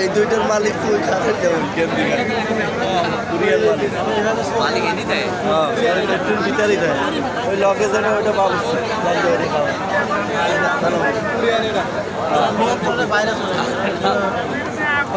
এই দুইটার মালিক তুই খাবেন কেন কুরিয়ার মালিক মালিক এনে দেয়। হ্যাঁ দেয়। ওই যেটা ওটা পাবো টেনশনে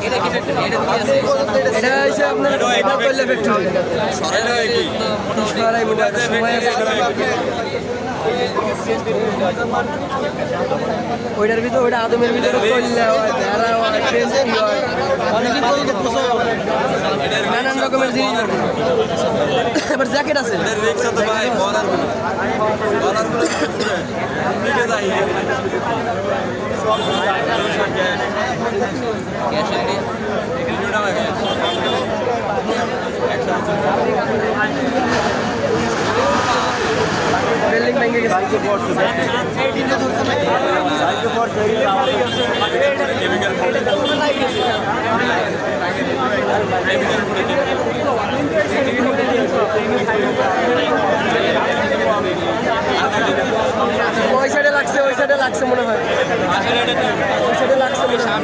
এটা কি ফ্যাক্টরি এটা কি আছে এটা হচ্ছে আপনার করলে ফ্যাক্টরি সরাই মোটামুটি সময় ওইটার ভিতরে ওইটা আদমের ভিতরে করলে হয়। হয়। হয় নানান রকমের জিনিস। এবার জ্যাকেট আছে। গ্যাস আইডি বিল্ডিং ভেঙে গেছে ওই সাইডে লাগছে মনে হয়। ওই সাইডে লাগছে মনে হয়?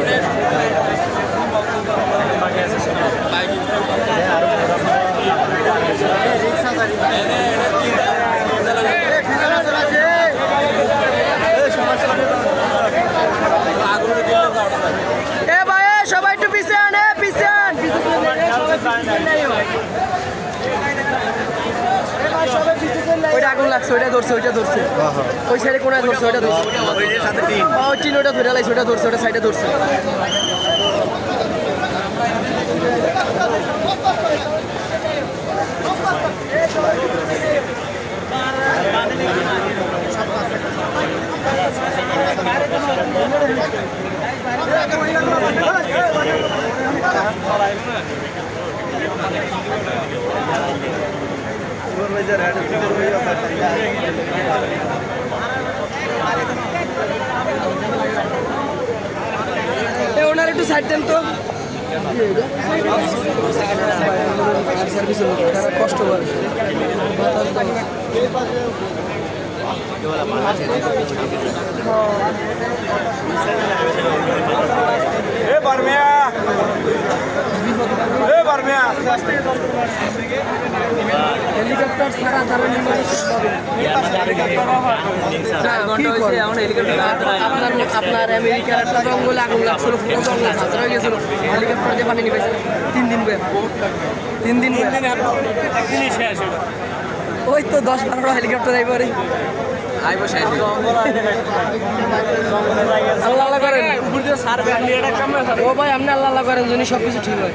এ ভাই এ, সবাই একটু পিছান এ পিছান ওইটা আগুন লাগছে ওইটা ধরছে। ওই সাইডে কোনায় ধরছে ওইটা ধরছে। ও টিন ওটা ধরে লাইছে ওটা ধরছে ওটা সাইডে ধরছে এ ওনার একটু সাইড দেন তো। কষ্ট করে এ বারমিয়া। এ বারমিয়া। হেলিকপ্টার ছাড়া তারা? আপনার আপনার আমেরিকার একটা জঙ্গলে আগুন লাগছিল পুরো জঙ্গল হাজার হয়ে গেছিল। হেলিকপ্টার দিয়ে পানি নিবেছে তিন দিন তিন দিন ওই তো দশ বারোটা হেলিকপ্টার আই বসে আল্লাহ আল্লাহ করেন। ও ভাই আপনি আল্লাহ আল্লাহ করেন যদি সব কিছু ঠিক হয়।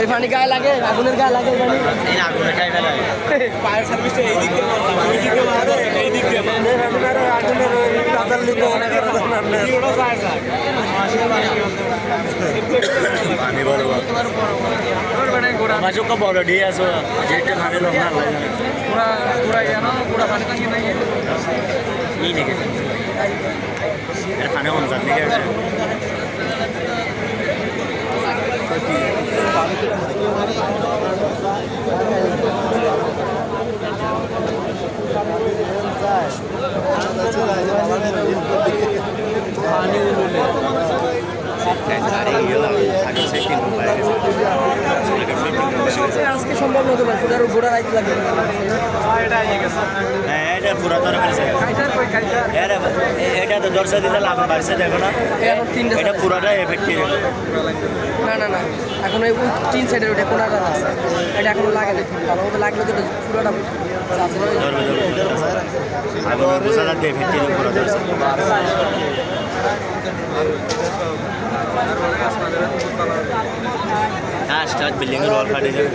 এই পানি গায়ে লাগে আগুনের গায়ে লাগে এই পানি ফায়ার সার্ভিসটা এই দিক দিয়ে ওই দিক দিয়ে এই দিক দিয়ে পানি বড় মাঝে কা বড় ডি আসো। যেটা খানে লোক না লাগে। ই নেকে? এর খানে কোন জাত নেকে আজকে সম্ভব নতো ভাই পুরো গোড়া রাইতে লাগে হ্যাঁ এটা লাভ বাড়ছে দেখো না এটা পুরোটা না না না এখন ওই তিন সাইডের ওটা কোনাটা এটা এখনও লাগে না ভালো মতো হ্যাঁ স্টার্ট বিল্ডিং এর ওয়াল ফাটে যাবে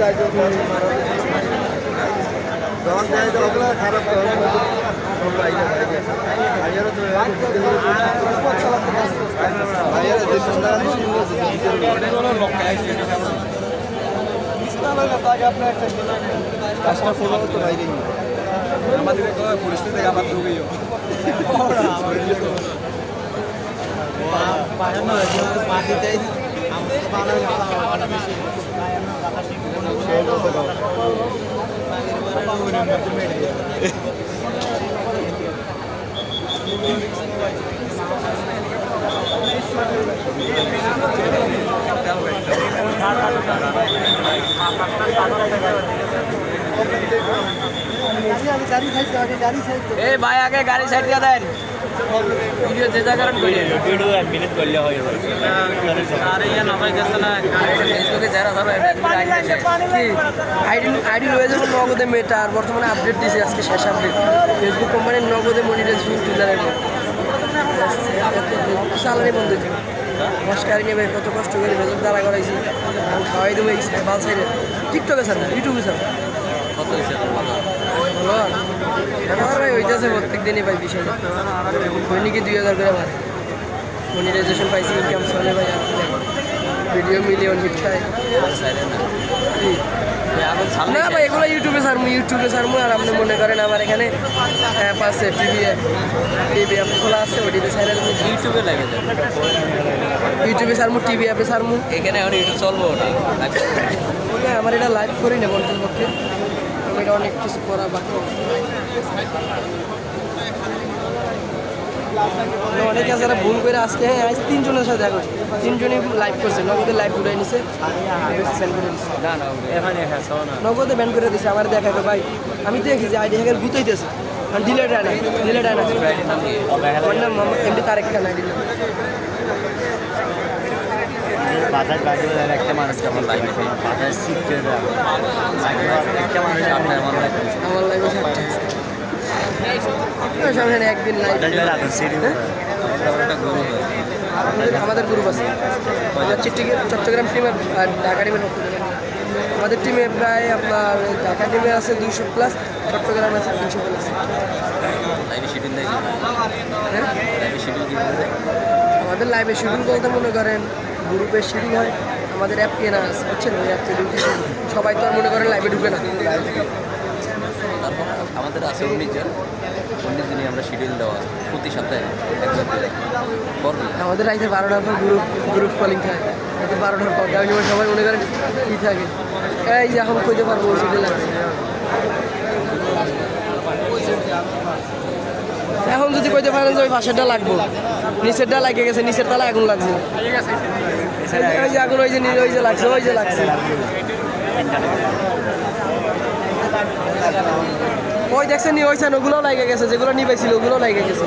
আমাদের পরিস্থিতি আবার ঢুকে এ ভাই আগে গাড়ি সাইড দিয়ে দেন। ভিডিও যে জায়গায় ভিডিও এক মিনিট করলে হয় আরে ইয়া না ভাই গেছে না ফেসবুকে যারা ধরো আইডি আইডি রয়ে যাবে নগদে মেটা আর বর্তমানে আপডেট দিয়েছে আজকে শেষ আপডেট ফেসবুক কোম্পানির নগদে মনিটাইজেশন টুজারের স্যালারি বন্ধ মস্কারি নেবে কত কষ্ট করে রেজাল্ট দ্বারা করাইছি। খাওয়াই দেবো এই বাল সাইডে। টিকটকে স্যার ইউটিউবে স্যার কত ভাই হইতেছে প্রত্যেক দিনই ভাই বিশ হাজার দৈনিকে দুই হাজার করে ভাই মনিটাইজেশন পাইছি ইনকাম চলে ভাই। ভিডিও মিলিয়ন হিট খায়? না ভাই এগুলো ইউটিউবে সারমু ইউটিউবে সারমু আর আপনি মনে করেন আমার এখানে অ্যাপ আছে টিভি টিভি অ্যাপ খোলা আছে ওটিতে সাইরাল ইউটিউবে লাগে ইউটিউবে সারমু টিভি অ্যাপে সারমু এখানে এখন ইউটিউব চলবো ওটা আমার এটা লাইভ করি না বলতে পক্ষে এটা অনেক কিছু করা বাকি। মানে অনেকে আছে যারা ভুল করে আজকে হ্যাঁ আজ তিনজনের সাথে দেখো তিনজনই লাইভ করছে নগদে লাইভ ঘুরে নিছে। হ্যাঁ নগদে ব্যান করে দিছে আমার দেখাবে ভাই আমি দেখি যে আইডি হ্যাকের ভূতইতেছে ডিলেট হয় না ডিলেট হয় না আমার নাম মোহাম্মদ এমডি তারেক খান। আইডি বাতাস বাজে একটা মানুষ কেমন লাগে? বাতাস শিখতে একটা মানুষ আপনার হয় আমার সামনে একদিন বাতাস একটা আমাদের গ্রুপ আছে। চট্টগ্রাম আর ঢাকা টিমের আমাদের টিমে প্রায় আপনার ঢাকা টিমে আছে দুইশো প্লাস চট্টগ্রামে আছে তিনশো প্লাস হ্যাঁ? আমাদের লাইভে শিডিউল বলতে মনে করেন গ্রুপের শিডিউল হয় আমাদের অ্যাপ কেনা আছে বুঝছেন? ওই অ্যাপে সবাই তো আর মনে করেন লাইভে ঢুকে না। আমাদের আছে উনিশ জন উনিশ দিনই আমরা শিডিউল দেওয়া প্রতি সপ্তাহে আমাদের রাইতে বারোটার পর গ্রুপ গ্রুপ কলিং থাকে। রাইতে বারোটার পর কারণ সবাই মনে করেন কী থাকে। এই যে এখন কইতে পারব শিডিউল আছে। এখন যদি কইতে পারেন যে ওই পাশেরটা লাগবো। নিচেরটা লাগিয়ে গেছে নিচের তলা আগুন লাগছে। ওই যে আগুন ওই যে ওই যে লাগছে ওই যে লাগছে। ওই দেখছেন নি ওই সাইন ওগুলো লাগে গেছে যেগুলো নিবেছিল ওগুলো লাগে গেছে।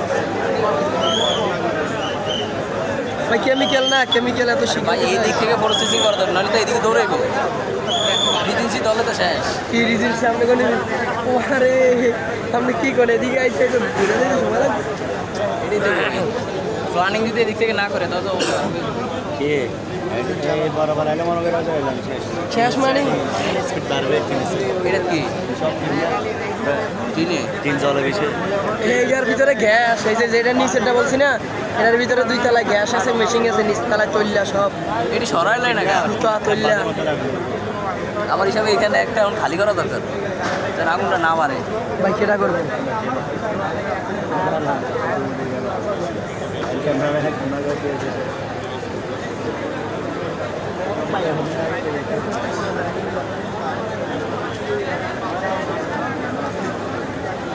ভাই কেমিক্যাল না কেমিক্যাল এত শিখে ভাই এই দিক থেকে প্রসেসিং করা দরকার নাহলে তো এইদিকে দৌড়াইব। এজেন্সি দলে তো শেষ। কি রিজিল সামনে কোন ওরে আপনি কি করে? এদিকে আইতে একটু ঘুরে দিতে সময় লাগবে। তো প্ল্যানিং যদি এদিক থেকে না করে তাহলে মনে শেষ। মানে। এটা কি? সব চিনি তিন? জলে এইটার ভিতরে গ্যাস এই যে যেটা নিচেরটা বলছি না এটার ভিতরে দুই তলা গ্যাস আছে মেশিন আছে নিচ তলায় তৈলা সব। এটি সরাই লাই না কেন তো তৈলা আমার হিসাবে এখানে একটা এখন খালি করা দরকার। যেন আগুনটা না মারে ভাই সেটা করবেন ক্যামেরাম্যানে ক্যামেরা দিয়েছে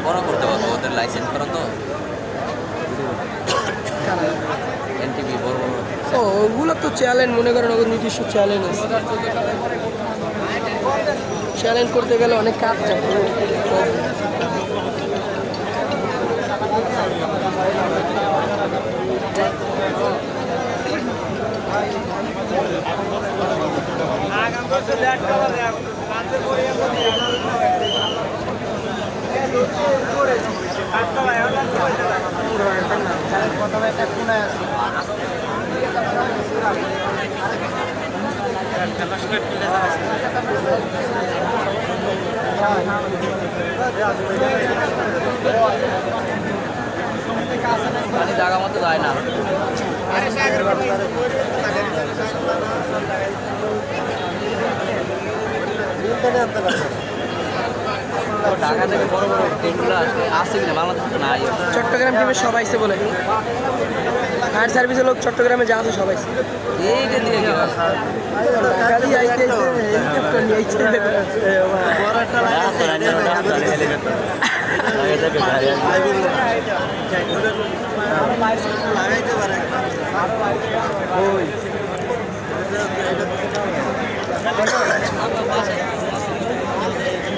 বড় করতে পারব ওদের লাইসেন্স করা তো। এনটিভি বড় বড় ও ওগুলো তো চ্যালেঞ্জ মনে করেন ওগুলো নিজস্ব চ্যালেঞ্জ আছে। চ্যালেঞ্জ করতে গেলে অনেক কাজ চাই পানি যায় না। ঢাকা থেকে বড় বড় ট্রেনগুলো আসে আসছে কিনা বাংলাদেশে নাই। চট্টগ্রাম টিমের সবাই আইছে বলে। ফায়ার সার্ভিসের লোক চট্টগ্রামে যা আছে সবাই আইছে। এইটা দিয়ে হয়? আইতে হেলিকপ্টার নিয়ে আসবে। ওই